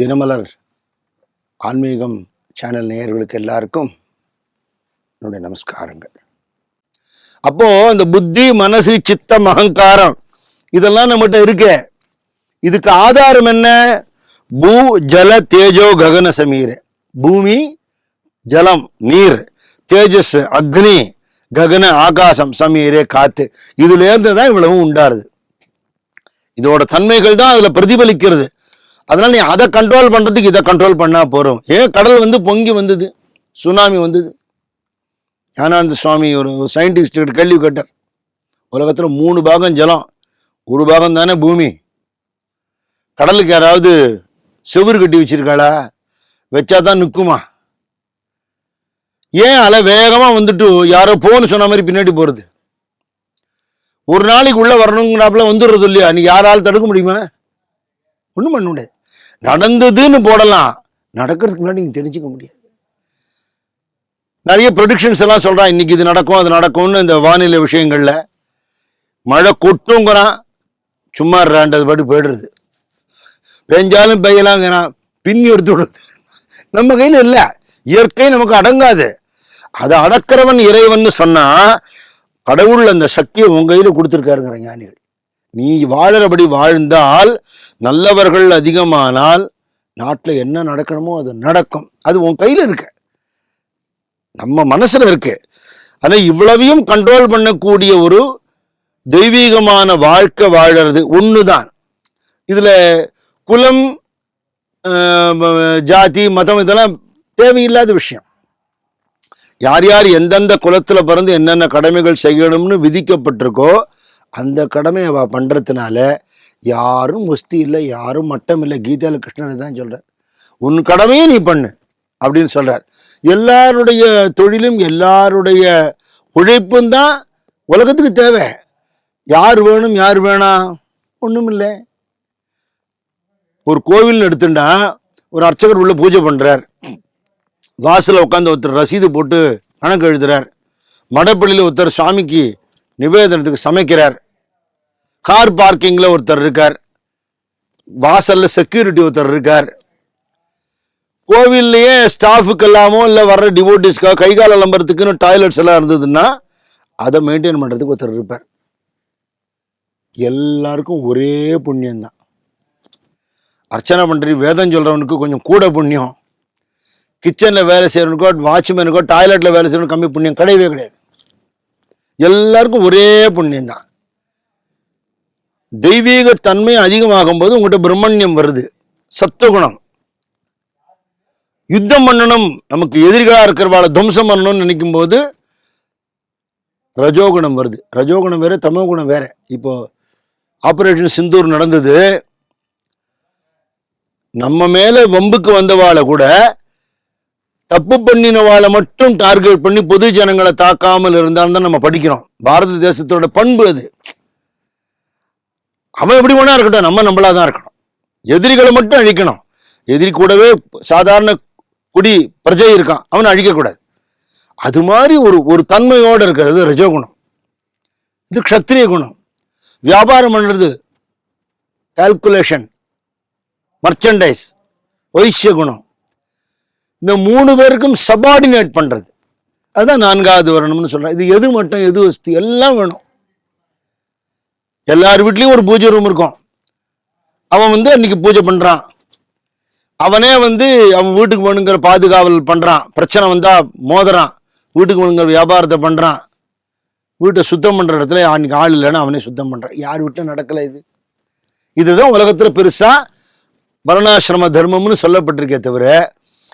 தினமலர் ஆன்மீகம் சேனல் நேயர்களுக்கு எல்லாருக்கும் என்னுடைய நமஸ்காரங்கள். அப்போ இந்த புத்தி மனசு சித்தம் அகங்காரம் இதெல்லாம் நம்மகிட்ட இருக்கே. இதுக்கு ஆதாரம் என்ன? பூ ஜல தேஜோ ககன சமீர. பூமி ஜலம் நீர் தேஜஸ் அக்னி ககன ஆகாசம் சமீரே காத்து. இதுல இருந்து தான் இவ்வளவு உண்டாருது இதோட தன்மைகள் தான் அதுல பிரதிபலிக்கிறது. அதனால் நீ அதை கண்ட்ரோல் பண்ணுறதுக்கு இதை கண்ட்ரோல் பண்ணால் போகிறோம் ஏன் கடல் வந்து பொங்கி வந்தது? சுனாமி வந்தது. ஞானானந்த சுவாமி ஒரு சயின்டிஸ்ட் கேள்வி கேட்டார். உலகத்தில் மூணு பாகம் ஜலம். ஒரு பாகம் தானே பூமி. கடலுக்கு யாராவது செவுரு கட்டி வச்சிருக்காளா? வச்சாதான் நிற்குமா ஏன் அலை வேகமாக வந்துட்டு யாரோ போன்னு சொன்ன மாதிரி பின்னாடி போகிறது ஒரு நாளைக்கு உள்ளே வரணுங்கிறாப்புல வந்துடுறது இல்லையா? நீ யாரால தடுக்க முடியுமா? ஒன்றும் பண்ண முடியாது. நடந்ததுன்னு போடலாம். நடக்கிறதுக்கு முன்னாடி நீ தெரிஞ்சுக்க முடியாது. நிறைய ப்ரொடிக்ஷன்ஸ் எல்லாம் சொல்றான் இன்னைக்கு இது நடக்கும் அது நடக்கும்னு இந்த வானிலை விஷயங்கள்ல. மழை கொட்டுங்கிறான் சும்மா ரெண்டது பாட்டு போயிடுறது. பெஞ்சாலும் பெய்யலாங்கிறான் பின்னி எடுத்து விடுறது நம்ம கையில் இல்லை இயற்கை நமக்கு அடங்காது. அதை அடக்கிறவன் இறைவன் சொன்னா கடவுள் அந்த சக்தியை உன் கையில் கொடுத்துருக்காருங்கிற ஞானிகள். நீ வாழறபடி வாழ்ந்தால் நல்லவர்கள் அதிகமானால் நாட்டில் என்ன நடக்கணுமோ அது நடக்கும். அது உன் கையில் இருக்கு. நம்ம மனசில் இருக்கு. ஆனால் இவ்வளவையும் கண்ட்ரோல் பண்ணக்கூடிய ஒரு தெய்வீகமான வாழ்க்கை வாழறது ஒன்றுதான் இதில் குலம் ஜாதி மதம் இதெல்லாம் தேவையில்லாத விஷயம். யார் யார் எந்தெந்த குலத்தில் பிறந்து என்னென்ன கடமைகள் செய்யணும்னு விதிக்கப்பட்டிருக்கோ அந்த கடமை அவள் பண்ணுறதுனால யாரும் ஒஸ்தி இல்லை யாரும் மட்டம் இல்லை. கீதால கிருஷ்ணன் தான் சொல்கிறார் உன் கடமையை நீ பண்ணு அப்படின்னு சொல்கிறார் எல்லாருடைய தொழிலும் எல்லாருடைய உழைப்பும் தான் உலகத்துக்கு தேவை. யார் வேணும் யார் வேணாம் ஒன்றும் இல்லை. ஒரு கோவில்னு எடுத்துட்டா ஒரு அர்ச்சகர் உள்ள பூஜை பண்ணுறார் வாசலில் உட்காந்து ஒருத்தர் ரசீது போட்டு கணக்கு எழுதுறார். மடப்பள்ளியில் ஒருத்தர் சுவாமிக்கு நிவேதனத்துக்கு சமைக்கிறார். கார் பார்க்கிங்கில் ஒருத்தர் இருக்கார். வாசலில் செக்யூரிட்டி ஒருத்தர் இருக்கார். கோவில்லையே ஸ்டாஃபுக்கு எல்லாமோ இல்லை வர்ற டிவோட்டிஸ்க்காக கை கால் அலம்புறதுக்குன்னு டாய்லெட்ஸ் எல்லாம் இருந்ததுன்னா அதை மெயின்டைன் பண்ணுறதுக்கு ஒருத்தர் இருப்பார். எல்லாருக்கும் ஒரே புண்ணியம்தான். அர்ச்சனை பண்ணுறது வேதம் சொல்கிறவனுக்கு கொஞ்சம் கூட புண்ணியம். கிச்சனில் வேலை செய்கிறவனுக்கோ வாட்ச்மேனுக்கோ டாய்லெட்டில் வேலை செய்யறவனுக்கு கம்மி புண்ணியம் கிடையவே கிடையாது. எல்லாருக்கும் ஒரே புண்ணியம் தான் தெய்வீக தன்மை அதிகமாகும் போது உங்கள்கிட்ட பிரம்மண்யம் வருது. சத்துவகுணம் யுத்தம் பண்ணணும் நமக்கு எதிரிகளாக இருக்கிறவாளை துவம்சம் பண்ணணும்னு நினைக்கும் போது ரஜோகுணம் வருது. ரஜோகுணம் வேறு தமோகுணம் வேறு. இப்போது ஆப்ரேஷன் சிந்தூர் நடந்தது. நம்ம மேலே வம்புக்கு வந்தவாளை கூட தப்பு பண்ணினவாளை மட்டும் டார்கெட் பண்ணி பொது ஜனங்களை தாக்காமல் இருந்தான்னு தான் நம்ம படிக்கிறோம். பாரத தேசத்தோட பண்பு அது. அவன் எப்படி வேணா இருக்கட்டும் நம்ம நம்மளா தான் இருக்கணும். எதிரிகளை மட்டும் அழிக்கணும். எதிரி கூடவே சாதாரண குடி பிரஜை இருக்கான் அவனை அழிக்கக்கூடாது. அது மாதிரி ஒரு ஒரு தன்மையோடு இருக்கிறது ரஜோகுணம். இது க்ஷத்ரிய குணம். வியாபாரம் பண்ணுறது கால்குலேஷன் மர்ச்சன்டைஸ் வைசிய குணம். இந்த மூணு பேருக்கும் சபார்டினேட் பண்ணுறது அதுதான் நான்காவது வரணும்னு சொல்கிறேன் இது எது மட்டும் எது வசதி எல்லாம் வேணும். எல்லார் வீட்லேயும் ஒரு பூஜை ரூம் இருக்கும். அவன் வந்து அன்னைக்கு பூஜை பண்ணுறான் அவனே வந்து அவன் வீட்டுக்கு வேணுங்கிற பாதுகாவல் பண்ணுறான் பிரச்சனை வந்தால் மோதுறான். வீட்டுக்கு வேணுங்கிற வியாபாரத்தை பண்ணுறான் வீட்டை சுத்தம் பண்ணுற இடத்துல அன்னைக்கு ஆள் இல்லைன்னா அவனே சுத்தம் பண்ணுறான் யார் வீட்டில் நடக்கலை இது. இதுதான் உலகத்தில் பெருசாக வரணாசிரம தர்மம்னு சொல்லப்பட்டிருக்கே தவிர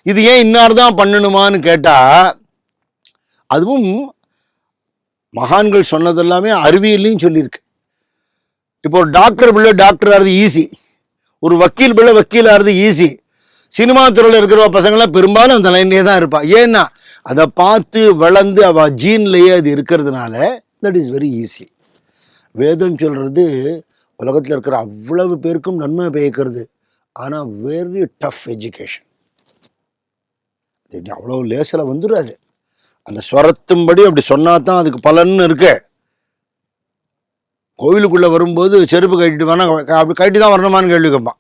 இது ஏன் இன்னார் தான் பண்ணணுமான்னு கேட்டால் அதுவும் மகான்கள் சொன்னதெல்லாமே அறிவியல்லையும் சொல்லியிருக்கு. இப்போ ஒரு டாக்டர் பிள்ளை டாக்டர் ஆகிறது ஈஸி ஒரு வக்கீல் பிள்ளை வக்கீல் ஆகிறது ஈஸி சினிமா துறையில் இருக்கிற பசங்களாம் பெரும்பாலும் அந்த லைன்லேயே தான் இருப்பாள் ஏன்னா அதை பார்த்து வளர்ந்து அவ ஜீன்லேயே அது இருக்கிறதுனால தட் இஸ் வெரி ஈஸி வேதம் சொல்கிறது உலகத்தில் இருக்கிற அவ்வளவு பேருக்கும் நன்மை பயக்கிறது. ஆனால் வெரி டஃப் எஜுகேஷன் அது அவ்வளோ லேசில் வந்துடாது அந்த ஸ்வரத்தும்படி அப்படி சொன்னால் தான் அதுக்கு பலன்னு இருக்கு. கோவிலுக்குள்ளே வரும்போது செருப்பு கட்டிட்டு வேணா அப்படி கட்டி தான் வரணுமான்னு கேள்வி கேட்பான்.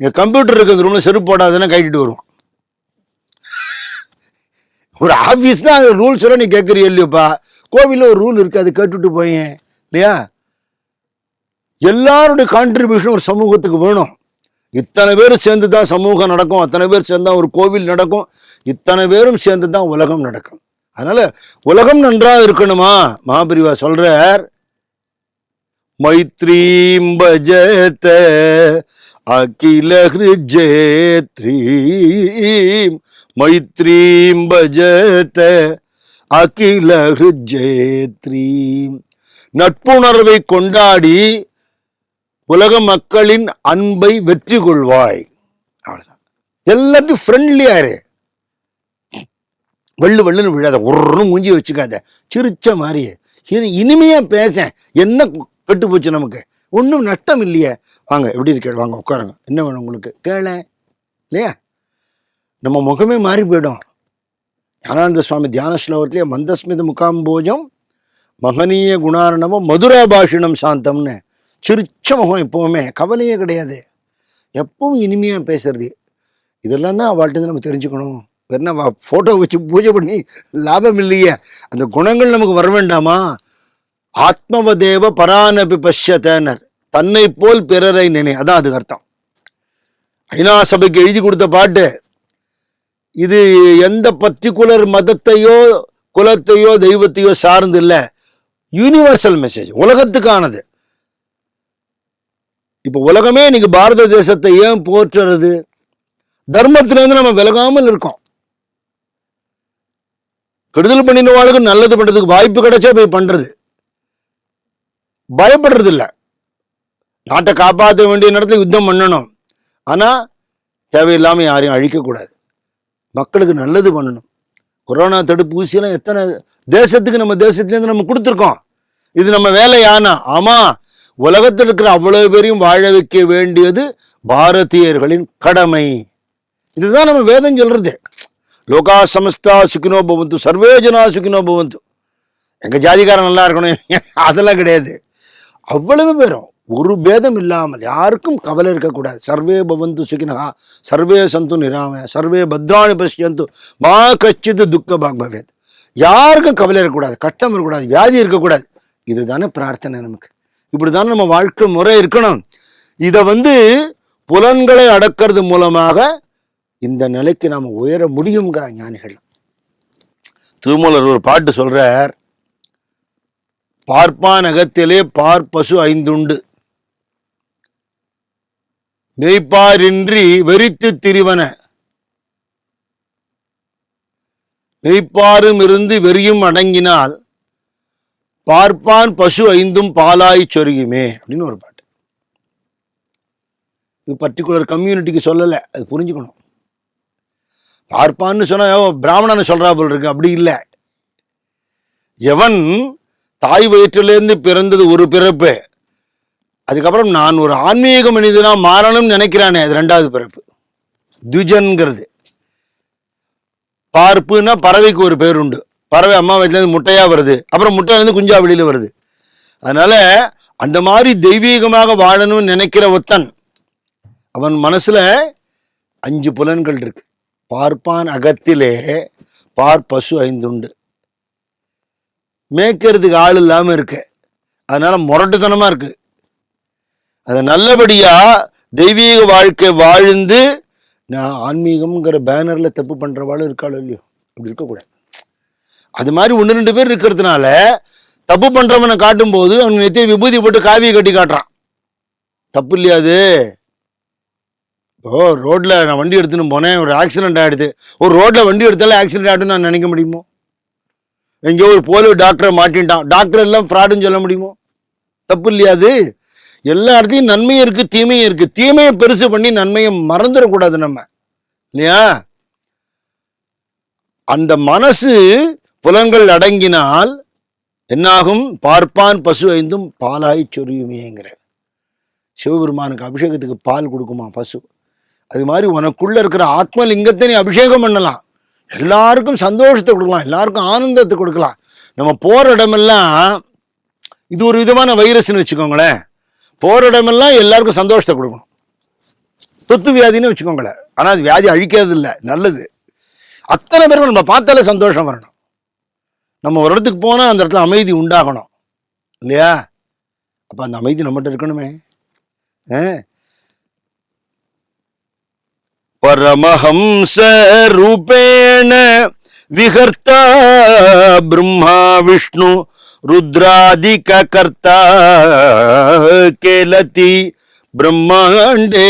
இங்கே கம்ப்யூட்டர் இருக்கிற ரூமில் செருப்பு போடாதுன்னா கட்டிட்டு வருவான். ஒரு ஆஃபீஸ் தான் அது ரூல்ஸ் எல்லாம் நீ கேட்குறீ இல்லையோப்பா? கோவிலில் ஒரு ரூல் இருக்குது அது கேட்டுட்டு போயேன். இல்லையா? எல்லாருடைய கான்ட்ரிபியூஷன் ஒரு சமூகத்துக்கு வேணும். இத்தனை பேர் சேர்ந்து தான் சமூகம் நடக்கும். அத்தனை பேர் சேர்ந்தா ஒரு கோவில் நடக்கும். இத்தனை பேரும் சேர்ந்து தான் உலகம் நடக்கும். அதனால் உலகம் நன்றாக இருக்கணுமா? மகாபிரிவா சொல்கிறார் மைத்ரீம் பஜத அகில ஹிருஜேத்ரீம். மைத்ரீம் பஜத அகில ஹிருஜேத்ரீம். நட்புணர்வை கொண்டாடி உலக மக்களின் அன்பை வெற்றி கொள்வாய். அவ்வளோதான் எல்லாத்தையும் ஃப்ரெண்ட்லியா இரு. வெள்ளு வெள்ளுன்னு விழாத ஒரு மூஞ்சி வச்சுக்காத. சிரிச்ச மாதிரி. இனி இனிமையா பேச. என்ன கெட்டு போச்சு நமக்கு? ஒன்றும் நஷ்டம் இல்லையே. வாங்க எப்படி இருக்க? வாங்க உட்காருங்க. என்ன வேணும் உங்களுக்கு? கேள. இல்லையா? நம்ம முகமே மாறி போயிடும். ஞானானந்த சுவாமி தியான ஸ்லோகத்திலே மந்தஸ்மித முகாம்போஜம் மகனீய குணாரணமும் மதுரா பாஷணம் சாந்தம்னு. சிரிச்ச முகம் எப்பவுமே கவலையே கிடையாது. எப்பவும் இனிமையாக பேசுறது. இதெல்லாம் தான் அவள்கிட்ட நம்ம தெரிஞ்சுக்கணும். என்ன ஃபோட்டோ வச்சு பூஜை பண்ணி லாபம் இல்லையே. அந்த குணங்கள் நமக்கு வர வேண்டாமா? ஆத்மவதேவ பரானபி பஷ்யத்தனர் தன்னை போல் பிறரை நினை அதான் அதுக்கு அர்த்தம். ஐநா சபைக்கு எழுதி கொடுத்த பாட்டு இது எந்த பர்டிகுலர் மதத்தையோ குலத்தையோ தெய்வத்தையோ சார்ந்து இல்லை. யூனிவர்சல் மெசேஜ் உலகத்துக்கானது. இப்போ உலகமே இன்னைக்கு பாரத தேசத்தை ஏன் போற்றுறது? தர்மத்திலேருந்து நம்ம விலகாமல் இருக்கோம். கெடுதல் பண்ணினவாளுக்கு நல்லது பண்ணுறதுக்கு வாய்ப்பு கிடைச்சா போய் பண்ணுறது பயப்படுறது இல்லை நாட்டை காப்பாற்ற வேண்டிய நேரத்தில் யுத்தம் பண்ணணும். ஆனால் தேவையில்லாமல் யாரையும் அழிக்கக்கூடாது மக்களுக்கு நல்லது பண்ணணும். கொரோனா தடுப்பூசியெல்லாம் எத்தனை தேசத்துக்கு நம்ம தேசத்துலேருந்து நம்ம கொடுத்துருக்கோம். இது நம்ம வேலையானா? ஆமாம் உலகத்தில் இருக்கிற அவ்வளவு பேரையும் வாழ வைக்க வேண்டியது பாரதியர்களின் கடமை. இதுதான் நம்ம வேதம் சொல்றது. லோகா சமஸ்தா சுக்கினோ பவந்து சர்வேஜனா சுகினோ சுக்கினோ பவந்து. எங்க ஜாதிகாரன் நல்லா இருக்கணும். அதெல்லாம் கிடையாது. அவ்வளவு பேரும் ஒரு பேதம் இல்லாமல் யாருக்கும் கவலை இருக்கக்கூடாது. சர்வே பவந்து சுகினஹா சர்வே சந்து நிராம சர்வே பத்ராணி பஷ்யந்து மா கச்சித்து துக்க பாக்பவேத். யாருக்கும் கவலை இருக்கக்கூடாது கட்டம் இருக்கக்கூடாது வியாதி இருக்கக்கூடாது. இதுதானே பிரார்த்தனை நமக்கு. இப்படிதான் நம்ம வாழ்க்கை முறை இருக்கணும். இதை வந்து புலன்களை அடக்கிறது மூலமாக இந்த நிலைக்கு நாம் உயர முடியுங்கிற ஞானிகள். திருமூலர் ஒரு பாட்டு சொல்கிறார் பார்ப்பானகத்திலே பார்ப்பசு ஐந்துண்டு. மெய்ப்பாரின்றி வெறித்து திரிவன. மெய்ப்பாரும் இருந்து வெறியும் அடங்கினால் பார்ப்பான் பசு ஐந்தும் பாலாய் சொருகுமே அப்படின்னு ஒரு பாட்டு. இது பர்டிகுலர் கம்யூனிட்டிக்கு சொல்லலை அது புரிஞ்சுக்கணும். பார்ப்பான்னு சொன்னால் பிராமணன்னு பிராமணன் போல் இருக்கு அப்படி இல்லை. எவன் தாய் வயிற்றிலேருந்து பிறந்தது ஒரு பிறப்பு அதுக்கப்புறம் நான் ஒரு ஆன்மீக மனிதனாக மாறணும்னு நினைக்கிறானே அது ரெண்டாவது பிறப்பு. துஜன்கிறது பார்ப்புன்னா பறவைக்கு ஒரு பேர் உண்டு. பறவை அம்மா வயிற்றுலேருந்து முட்டையாக வருது. அப்புறம் முட்டையிலேருந்து குஞ்சா வெளியில வருது. அதனால அந்த மாதிரி தெய்வீகமாக வாழணும்னு நினைக்கிற ஒத்தன் அவன் மனசுல அஞ்சு புலன்கள் இருக்கு. பார்ப்பான் அகத்திலே பார் பசு ஐந்துண்டு. மேய்க்கிறதுக்கு ஆள் இல்லாம இருக்கு. அதனால முரட்டுத்தனமா இருக்கு. அதை நல்லபடியா தெய்வீக வாழ்க்கை வாழ்ந்து நான் ஆன்மீகம்ங்கிற பேனர்ல தப்பு பண்ணுறவாளும் இருக்காளோ இல்லையோ? அப்படி இருக்கக்கூடாது. அது மாதிரி ஒன்று ரெண்டு பேர் இருக்கிறதுனால தப்பு பண்ணுறவனை காட்டும் போது அவன் நெத்திய விபூதி போட்டு காவியை கட்டி காட்டுறான். தப்பு இல்லையா அது? இப்போ ரோட்டில் நான் வண்டி எடுத்துன்னு போனேன் ஒரு ஆக்சிடென்ட் ஆகிடுது ஒரு ரோட்டில் வண்டி எடுத்தாலே ஆக்சிடென்ட் ஆகிடுன்னு நான் நினைக்க முடியுமோ? எங்கேயோ ஒரு போலியோ டாக்டரை மாட்டின்ட்டான் டாக்டர் எல்லாம் ஃப்ராடுன்னு சொல்ல முடியுமோ? தப்பு இல்லையா அது? எல்லா இடத்தையும் நன்மையும் இருக்குது தீமையும் இருக்குது தீமையை பெருசு பண்ணி நன்மையை மறந்துடக்கூடாது நம்ம. இல்லையா? அந்த மனசு புலன்கள் அடங்கினால் என்னாகும்? பார்ப்பான் பசு ஐந்தும் பாலாய் சொரியுமேங்கிற. சிவபெருமானுக்கு அபிஷேகத்துக்கு பால் கொடுக்குமா பசு? அது மாதிரி உனக்குள்ள இருக்கிற ஆத்மலிங்கத்தை நீ அபிஷேகம் பண்ணலாம். எல்லாருக்கும் சந்தோஷத்தை கொடுக்கலாம். எல்லாருக்கும் ஆனந்தத்தை கொடுக்கலாம். நம்ம போற இடமெல்லாம் இது ஒரு விதமான வைரஸ்னு வச்சுக்கோங்களேன். போற இடமெல்லாம் எல்லாருக்கும் சந்தோஷத்தை கொடுக்கணும். தொத்து வியாதின்னு வச்சுக்கோங்களேன். ஆனால் அது வியாதி அழிக்கிறது இல்லை நல்லது. அத்தனை பேரும் நம்ம பார்த்தாலே சந்தோஷம் வரணும். நம்ம ஒரு இடத்துக்கு போனால் அந்த இடத்துல அமைதி உண்டாகணும். இல்லையா? அப்போ அந்த அமைதி நம்மகிட்ட இருக்கணுமே. ஆ? பரமஹம்ச ரூபேண விஹர்த்தா பிரம்மா விஷ்ணு ருத்ராதிக கர்த்தா கேலதி பிரம்மாண்டே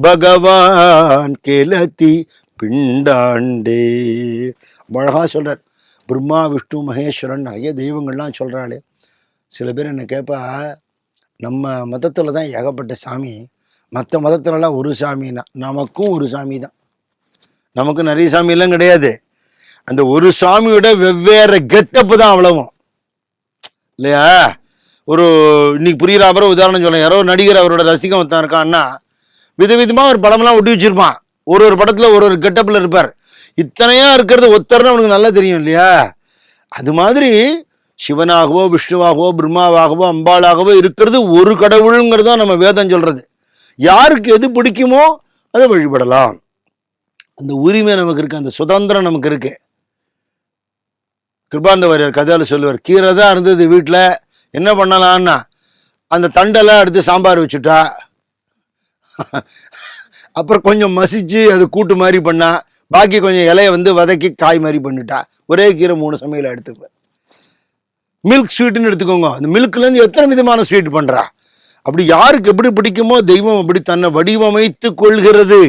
பகவான் கேலதி பிண்டாண்டே. அழகா சொல்றார். பிரம்மா விஷ்ணு மகேஸ்வரன் நிறைய தெய்வங்கள்லாம் சொல்கிறாளே சில பேர் என்ன கேட்பா நம்ம மதத்தில் தான் ஏகப்பட்ட சாமி. மற்ற மதத்துலலாம் ஒரு சாமின்னா நமக்கும் ஒரு சாமி தான். நமக்கு நிறைய சாமியெல்லாம் கிடையாது. அந்த ஒரு சாமியோட வெவ்வேறு கெட்டப்பு தான் அவ்வளவும். இல்லையா? ஒரு இன்னைக்கு புரிகிற அப்புறம் உதாரணம் சொல்ல யாரோ நடிகர் அவரோட ரசிகம் ஒருத்தன் இருக்கான்னா விதவிதமாக ஒரு படமெல்லாம் ஒட்டி வச்சிருப்பான். ஒரு ஒரு படத்தில் ஒரு ஒரு கெட்டப்பில் இருப்பார். இத்தனையா இருக்கிறது ஒத்தர்னு அவனுக்கு நல்லா தெரியும் இல்லையா? அது மாதிரி சிவனாகவோ விஷ்ணுவாகவோ பிரம்மாவாகவோ அம்பாளாகவோ இருக்கிறது ஒரு கடவுளுங்கிறது தான் நம்ம வேதம் சொல்கிறது யாருக்கு எது பிடிக்குமோ அதை வழிபடலாம். அந்த உரிமை நமக்கு இருக்குது அந்த சுதந்திரம் நமக்கு இருக்கு. கிருபாந்த வாரியர் சொல்லுவார் கீரை தான் இருந்தது வீட்டில் என்ன பண்ணலான்னா அந்த தண்டெல்லாம் எடுத்து சாம்பார் வச்சுட்டா அப்புறம் கொஞ்சம் மசிச்சு அது கூட்டு மாதிரி பண்ணால் பாக்கி கொஞ்சம் இலையை வந்து வதக்கி காய் மாதிரி பண்ணிட்டா. ஒரே கீரை மூணு சமையல் எடுத்துப்பேன் மில்க் ஸ்வீட்டுன்னு எடுத்துக்கோங்க. அந்த மில்க்லேருந்து எத்தனை விதமான ஸ்வீட் பண்ணுறா அப்படி யாருக்கு எப்படி பிடிக்குமோ தெய்வம் அப்படி தன்னை வடிவமைத்து கொள்கிறது.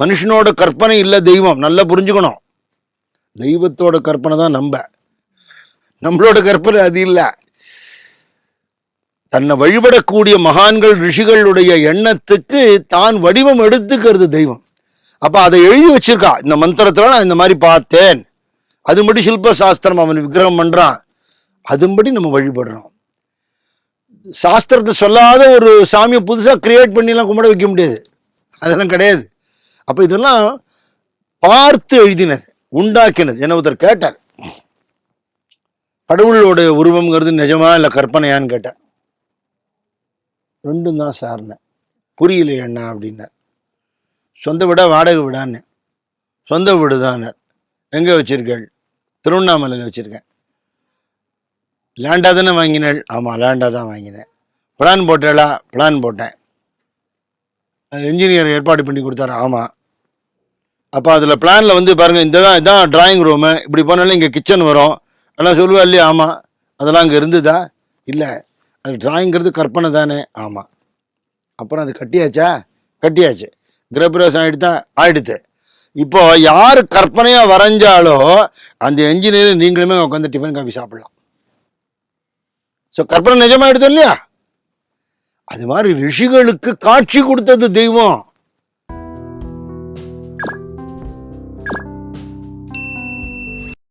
மனுஷனோட கற்பனை இல்லை தெய்வம். நல்லா புரிஞ்சுக்கணும். தெய்வத்தோட கற்பனை தான் நம்ப நம்மளோட கற்பனை அது இல்லை. தன்னை வழிபடக்கூடிய மகான்கள் ரிஷிகளுடைய எண்ணத்துக்கு தான் வடிவம் எடுத்துக்கிறது தெய்வம். அப்போ அதை எழுதி வச்சிருக்கா. இந்த மந்திரத்தில் நான் இந்த மாதிரி பார்த்தேன். அதுபடி சில்ப சாஸ்திரம் அவன் விக்கிரகம் பண்ணுறான் அதுபடி நம்ம வழிபடுறோம். சாஸ்திரத்தை சொல்லாத ஒரு சாமியை புதுசாக கிரியேட் பண்ணிலாம் கும்பிட வைக்க முடியாது. அதெல்லாம் கிடையாது. அப்போ இதெல்லாம் பார்த்து எழுதினது உண்டாக்கினது. என்ன ஒருத்தர் கேட்டார். கடவுளோட உருவம்ங்கிறது நிஜமா இல்லை கற்பனையான்னு கேட்டேன் ரெண்டும் தான் சார்னேன் புரியலையண்ணா என்ன அப்படின்னார். சொந்த வீடா வாடகை வீடான்னு. சொந்த வீடு தான்னார் எங்கே வச்சிருக்கேள்? திருவண்ணாமலையில் வச்சுருக்கேன். லேண்டாக தானே வாங்கினேள்? ஆமாம் லேண்டாக தான் வாங்கினேன். பிளான் போட்டேளா? பிளான் போட்டேன். இன்ஜினியர் ஏற்பாடு பண்ணி கொடுத்தாரு. ஆமாம் அப்போ அதில் பிளானில் வந்து பாருங்கள் இந்த தான் இதான் டிராயிங் ரூமு இப்படி போனாலும் இங்கே கிச்சன் வரும். எல்லாம் சொல்லுவா இல்லையா? ஆமாம் அதெல்லாம் அங்கே இருந்ததா? இல்லை. அது டிராயிங்கிறது கற்பனை தானே. ஆமாம் அப்புறம் அது கட்டியாச்சா? கட்டியாச்சு. கிரகப்பிரவேசம் ஆகிடுதா ஆகிடுது இப்போ யார் கற்பனையாக வரைஞ்சாலோ அந்த என்ஜினியர் நீங்களுமே உட்காந்து டிஃபன் காஃபி சாப்பிடலாம். ஸோ கற்பனை நிஜமாயிடுது இல்லையா? அது மாதிரி ரிஷிகளுக்கு காட்சி கொடுத்தது தெய்வம்.